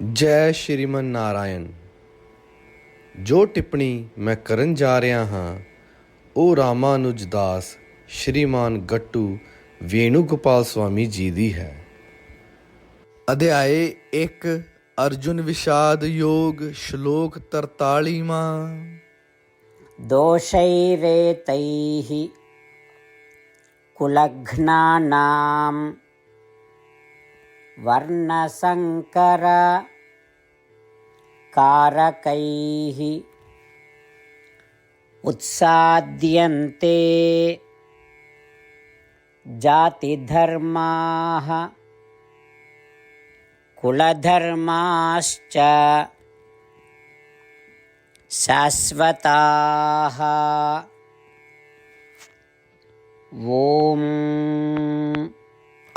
ਜੈ ਸ਼੍ਰੀਮਨ ਨਾਰਾਇਣ, ਜੋ ਟਿੱਪਣੀ ਮੈਂ ਕਰਨ ਜਾ ਰਿਹਾ ਹਾਂ ਉਹ ਰਾਮਾਨੁਜ ਦਾਸ ਸ਼੍ਰੀਮਾਨ ਗੱਟੂ ਵੇਣੂ ਗੋਪਾਲ ਸਵਾਮੀ ਜੀ ਦੀ ਹੈ। ਅਧਿਆਏ 1 ਅਰਜੁਨ ਵਿਸ਼ਾਦ ਯੋਗ ਸ਼ਲੋਕ 43ਵਾਂ ਦੋਸ਼ੈਰੇ ਤੈਹੀ ਕੁਲਘਨਾਨਾਮ वर्णसङ्करकारकैः उत्साद्यन्ते जातिधर्माः कुलधर्माश्च शाश्वताः ॐ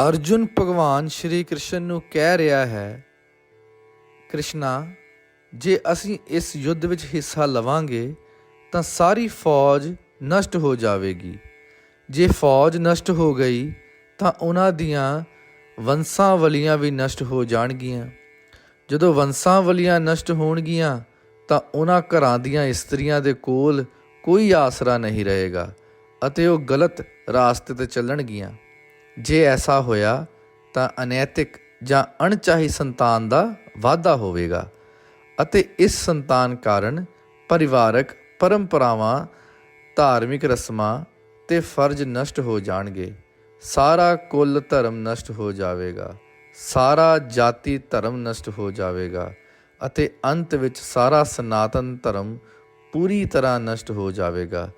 ਅਰਜੁਨ ਭਗਵਾਨ ਸ਼੍ਰੀ ਕ੍ਰਿਸ਼ਨ ਨੂੰ ਕਹਿ ਰਿਹਾ ਹੈ, ਕ੍ਰਿਸ਼ਨਾ, ਜੇ ਅਸੀਂ ਇਸ ਯੁੱਧ ਵਿੱਚ ਹਿੱਸਾ ਲਵਾਂਗੇ, ਤਾਂ ਸਾਰੀ ਫੌਜ ਨਸ਼ਟ ਹੋ ਜਾਵੇਗੀ। ਜੇ ਫੌਜ ਨਸ਼ਟ ਹੋ ਗਈ, ਤਾਂ ਉਹਨਾਂ ਦੀਆਂ ਵੰਸਾਵਲੀਆਂ ਵੀ ਨਸ਼ਟ ਹੋ ਜਾਣਗੀਆਂ। ਜਦੋਂ ਵੰਸਾਵਲੀਆਂ ਨਸ਼ਟ ਹੋਣਗੀਆਂ, ਤਾਂ ਉਹਨਾਂ ਘਰਾਂ ਦੀਆਂ ਇਸਤਰੀਆਂ ਦੇ ਕੋਲ ਕੋਈ ਆਸਰਾ ਨਹੀਂ ਰਹੇਗਾ ਅਤੇ ਉਹ ਗਲਤ ਰਾਸਤੇ ਤੇ ਚੱਲਣਗੀਆਂ। ਜੇ ਐਸਾ ਹੋਇਆ ਤਾਂ ਅਨੈਤਿਕ ਜਾਂ ਅਣਚਾਹੀ ਸੰਤਾਨ ਦਾ ਵਾਧਾ ਹੋਵੇਗਾ ਅਤੇ ਇਸ ਸੰਤਾਨ ਕਾਰਨ ਪਰਿਵਾਰਕ ਪਰੰਪਰਾਵਾਂ, ਧਾਰਮਿਕ ਰਸਮਾਂ ਤੇ ਫਰਜ਼ ਨਸ਼ਟ ਹੋ ਜਾਣਗੇ। ਸਾਰਾ ਕੁੱਲ ਧਰਮ ਨਸ਼ਟ ਹੋ ਜਾਵੇਗਾ। ਸਾਰਾ ਜਾਤੀ ਧਰਮ ਨਸ਼ਟ ਹੋ ਜਾਵੇਗਾ ਅਤੇ ਅੰਤ ਵਿੱਚ ਸਾਰਾ ਸਨਾਤਨ ਧਰਮ ਪੂਰੀ ਤਰ੍ਹਾਂ ਨਸ਼ਟ ਹੋ ਜਾਵੇਗਾ।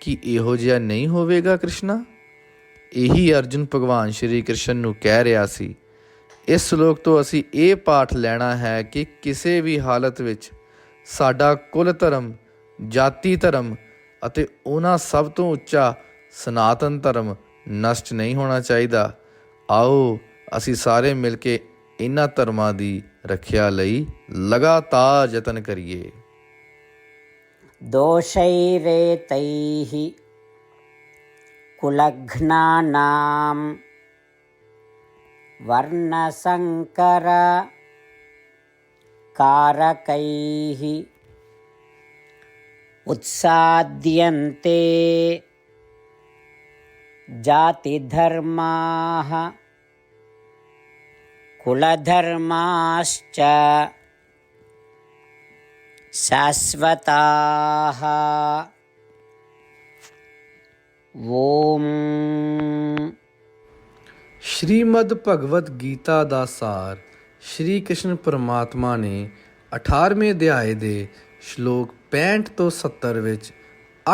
ਕੀ ਇਹੋ ਜਿਹਾ ਨਹੀਂ ਹੋਵੇਗਾ ਕ੍ਰਿਸ਼ਨਾ? ਇਹੀ ਅਰਜੁਨ ਭਗਵਾਨ ਸ਼੍ਰੀ ਕ੍ਰਿਸ਼ਨ ਨੂੰ ਕਹਿ ਰਿਹਾ ਸੀ, ਇਸ ਸ਼ਲੋਕ ਤੋਂ ਅਸੀਂ ਇਹ ਪਾਠ ਲੈਣਾ ਹੈ ਕਿ ਕਿਸੇ ਵੀ ਹਾਲਤ ਵਿੱਚ ਸਾਡਾ ਕੁਲ ਧਰਮ, ਜਾਤੀ ਧਰਮ ਅਤੇ ਉਹਨਾਂ ਸਭ ਤੋਂ ਉੱਚਾ ਸਨਾਤਨ ਧਰਮ ਨਸ਼ਟ ਨਹੀਂ ਹੋਣਾ ਚਾਹੀਦਾ। ਆਓ, ਅਸੀਂ ਸਾਰੇ ਮਿਲ ਕੇ ਇਹਨਾਂ ਧਰਮਾਂ ਦੀ ਰੱਖਿਆ ਲਈ ਲਗਾਤਾਰ ਯਤਨ ਕਰੀਏ। ਦੋਸ਼ੈਰੇ ਤੈਹੀ कुलघ्नानां वर्णसङ्करकारकैः उत्साद्यन्ते जातिधर्माः कुलधर्माश्च शाश्वताः ॐ ਸ਼੍ਰੀਮਦ ਭਗਵਦ ਗੀਤਾ ਦਾ ਸਾਰ ਸ਼੍ਰੀ ਕ੍ਰਿਸ਼ਨ ਪਰਮਾਤਮਾ ਨੇ 18ਵੇਂ ਅਧਿਆਏ ਦੇ ਸ਼ਲੋਕ 65 ਤੋਂ 70 ਵਿੱਚ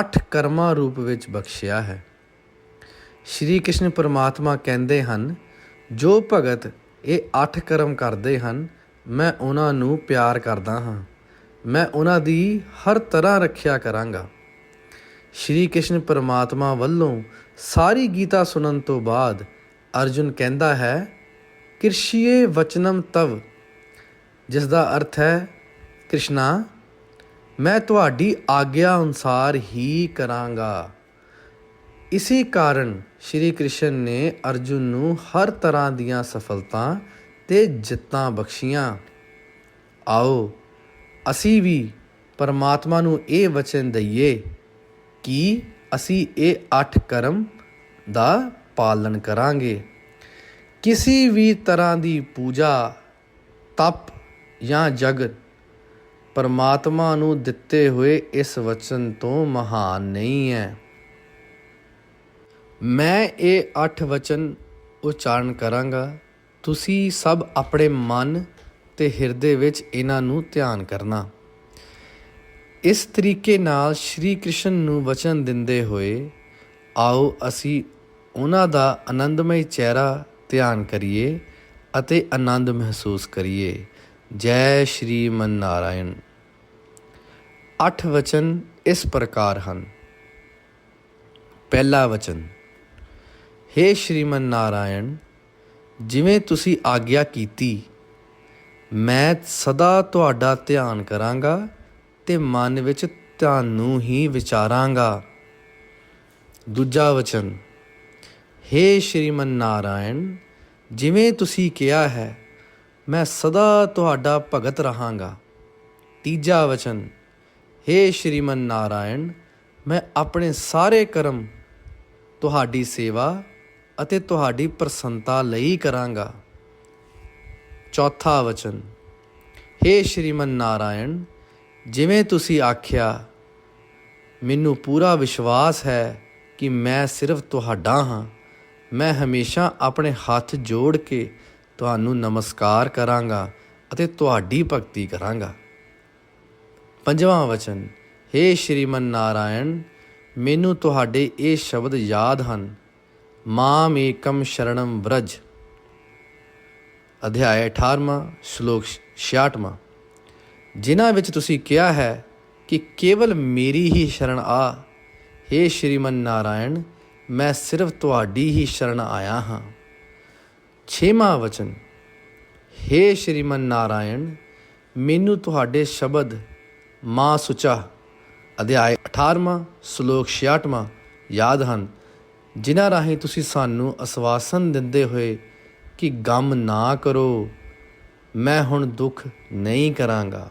8 ਕਰਮਾਂ ਰੂਪ ਵਿੱਚ ਬਖਸ਼ਿਆ ਹੈ। ਸ਼੍ਰੀ ਕ੍ਰਿਸ਼ਨ ਪਰਮਾਤਮਾ ਕਹਿੰਦੇ ਹਨ, ਜੋ ਭਗਤ ਇਹ 8 ਕਰਮ ਕਰਦੇ ਹਨ, ਮੈਂ ਉਹਨਾਂ ਨੂੰ ਪਿਆਰ ਕਰਦਾ ਹਾਂ। ਮੈਂ ਉਹਨਾਂ ਦੀ ਹਰ ਤਰ੍ਹਾਂ ਰੱਖਿਆ ਕਰਾਂਗਾ। ਸ਼੍ਰੀ ਕ੍ਰਿਸ਼ਨ ਪਰਮਾਤਮਾ ਵੱਲੋਂ ਸਾਰੀ ਗੀਤਾ ਸੁਣਨ ਤੋਂ ਬਾਅਦ ਅਰਜੁਨ ਕਹਿੰਦਾ ਹੈ, ਕਿਰਸ਼ੀਏ ਵਚਨਮ ਤਵ ਜਿਸ ਦਾ ਅਰਥ ਹੈ, ਕ੍ਰਿਸ਼ਨਾ, ਮੈਂ ਤੁਹਾਡੀ ਆਗਿਆ ਅਨੁਸਾਰ ਹੀ ਕਰਾਂਗਾ। ਇਸੇ ਕਾਰਨ ਸ਼੍ਰੀ ਕ੍ਰਿਸ਼ਨ ਨੇ ਅਰਜੁਨ ਨੂੰ ਹਰ ਤਰ੍ਹਾਂ ਦੀਆਂ ਸਫਲਤਾ ਤੇ ਜਿੱਤਾਂ ਬਖਸ਼ੀਆਂ। ਆਓ, ਅਸੀਂ ਵੀ ਪਰਮਾਤਮਾ ਨੂੰ ਇਹ ਵਚਨ ਦਈਏ। ਕਿ ਅਸੀਂ ਇਹ ਅੱਠ ਕਰਮ ਦਾ ਪਾਲਣ ਕਰਾਂਗੇ। ਕਿਸੇ ਵੀ ਤਰ੍ਹਾਂ ਦੀ ਪੂਜਾ, ਤਪ ਜਾਂ ਜਗਤ ਪਰਮਾਤਮਾ ਨੂੰ ਦਿੱਤੇ ਹੋਏ ਇਸ ਵਚਨ ਤੋਂ ਮਹਾਨ ਨਹੀਂ ਹੈ। ਮੈਂ ਇਹ ਅੱਠ ਵਚਨ ਉਚਾਰਨ ਕਰਾਂਗਾ। ਤੁਸੀਂ ਸਭ ਆਪਣੇ ਮਨ ਤੇ ਹਿਰਦੇ ਵਿੱਚ ਇਹਨਾਂ ਨੂੰ ਧਿਆਨ ਕਰਨਾ। ਇਸ ਤਰੀਕੇ ਨਾਲ ਸ਼੍ਰੀ ਕ੍ਰਿਸ਼ਨ ਨੂੰ ਵਚਨ ਦਿੰਦੇ ਹੋਏ, ਆਓ ਅਸੀਂ ਉਹਨਾਂ ਦਾ ਆਨੰਦਮਈ ਚਿਹਰਾ ਧਿਆਨ ਕਰੀਏ ਅਤੇ ਆਨੰਦ ਮਹਿਸੂਸ ਕਰੀਏ। ਜੈ ਸ਼੍ਰੀ ਮਨ ਨਾਰਾਇਣ ਅੱਠ ਵਚਨ ਇਸ ਪ੍ਰਕਾਰ ਹਨ। ਪਹਿਲਾ ਵਚਨ हे ਸ਼੍ਰੀਮਨ ਨਾਰਾਇਣ ਜਿਵੇਂ ਤੁਸੀਂ ਆਗਿਆ ਕੀਤੀ, ਮੈਂ ਸਦਾ ਤੁਹਾਡਾ ਧਿਆਨ ਕਰਾਂਗਾ ਤੇ ਮਨ ਵਿੱਚ ਤੁਹਾਨੂੰ ਹੀ ਵਿਚਾਰਾਂਗਾ ਦੂਜਾ ਵਚਨ हे ਸ਼੍ਰੀਮਨ ਨਾਰਾਇਣ ਜਿਵੇਂ ਤੁਸੀਂ ਕਿਹਾ ਹੈ ਮੈਂ ਸਦਾ ਤੁਹਾਡਾ ਭਗਤ ਰਹਾਂਗਾ ਤੀਜਾ ਵਚਨ हे ਸ਼੍ਰੀਮਨ ਨਾਰਾਇਣ ਮੈਂ ਆਪਣੇ ਸਾਰੇ ਕਰਮ ਤੁਹਾਡੀ ਸੇਵਾ ਅਤੇ ਤੁਹਾਡੀ ਪ੍ਰਸੰਨਤਾ ਲਈ ਕਰਾਂਗਾ ਚੌਥਾ ਵਚਨ हे ਸ਼੍ਰੀਮਨ ਨਾਰਾਇਣ ਜਿਵੇਂ ਤੁਸੀਂ ਆਖਿਆ, ਮੈਨੂੰ ਪੂਰਾ ਵਿਸ਼ਵਾਸ ਹੈ ਕਿ ਮੈਂ ਸਿਰਫ ਤੁਹਾਡਾ ਹਾਂ। ਮੈਂ ਹਮੇਸ਼ਾ ਆਪਣੇ ਹੱਥ ਜੋੜ ਕੇ ਤੁਹਾਨੂੰ ਨਮਸਕਾਰ ਕਰਾਂਗਾ ਅਤੇ ਤੁਹਾਡੀ ਭਗਤੀ ਕਰਾਂਗਾ। ਪੰਜਵਾਂ ਵਚਨ हे ਸ਼੍ਰੀਮਨ ਨਾਰਾਇਣ, ਮੈਨੂੰ ਤੁਹਾਡੇ ਇਹ ਸ਼ਬਦ ਯਾਦ ਹਨ। ਮਾਮ ਏਕਮ ਸ਼ਰਣਮ ਬ੍ਰਜ ਅਧਿਆਇ 18ਵਾਂ ਸ਼ਲੋਕ 66ਵਾਂ ਜਿਨ੍ਹਾਂ ਵਿੱਚ ਤੁਸੀਂ ਕਿਹਾ ਹੈ ਕਿ ਕੇਵਲ ਮੇਰੀ ਹੀ ਸ਼ਰਨ ਆ। हे ਸ਼੍ਰੀਮਨ ਨਾਰਾਇਣ, ਮੈਂ ਸਿਰਫ ਤੁਹਾਡੀ ਹੀ ਸ਼ਰਨ ਆਇਆ ਹਾਂ। ਛੇਵਾਂ ਵਚਨ हे ਸ਼੍ਰੀਮਨ ਨਾਰਾਇਣ, ਮੈਨੂੰ ਤੁਹਾਡੇ ਸ਼ਬਦ ਮਾਂ ਸੁਚਾ, ਅਧਿਆਇ 18ਵਾਂ ਸ਼ਲੋਕ 66ਵਾਂ ਯਾਦ ਹਨ, ਜਿਨ੍ਹਾਂ ਰਾਹੀਂ ਤੁਸੀਂ ਸਾਨੂੰ ਅਸਵਾਸਨ ਦਿੰਦੇ ਹੋਏ ਕਿ ਗਮ ਨਾ ਕਰੋ, ਮੈਂ ਹੁਣ ਦੁੱਖ ਨਹੀਂ ਕਰਾਂਗਾ।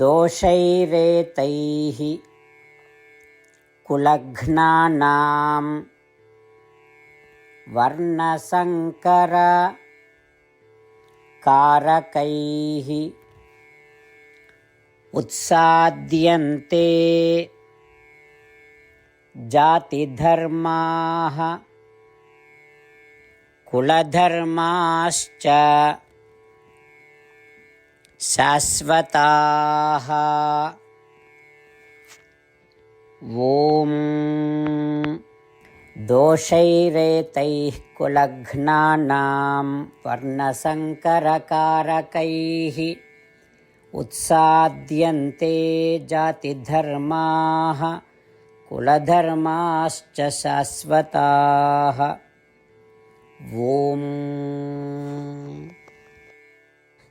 दोषैरेतैः कुलघ्नानां वर्णसङ्करकारकैः उत्साद्यन्ते जातिधर्माः कुलधर्माश्च शाश्वताः ॐ दोषैरेतैः कुलघ्नानां वर्णसङ्करकारकैः उत्साद्यन्ते जातिधर्माः कुलधर्माश्च शाश्वताः ॐ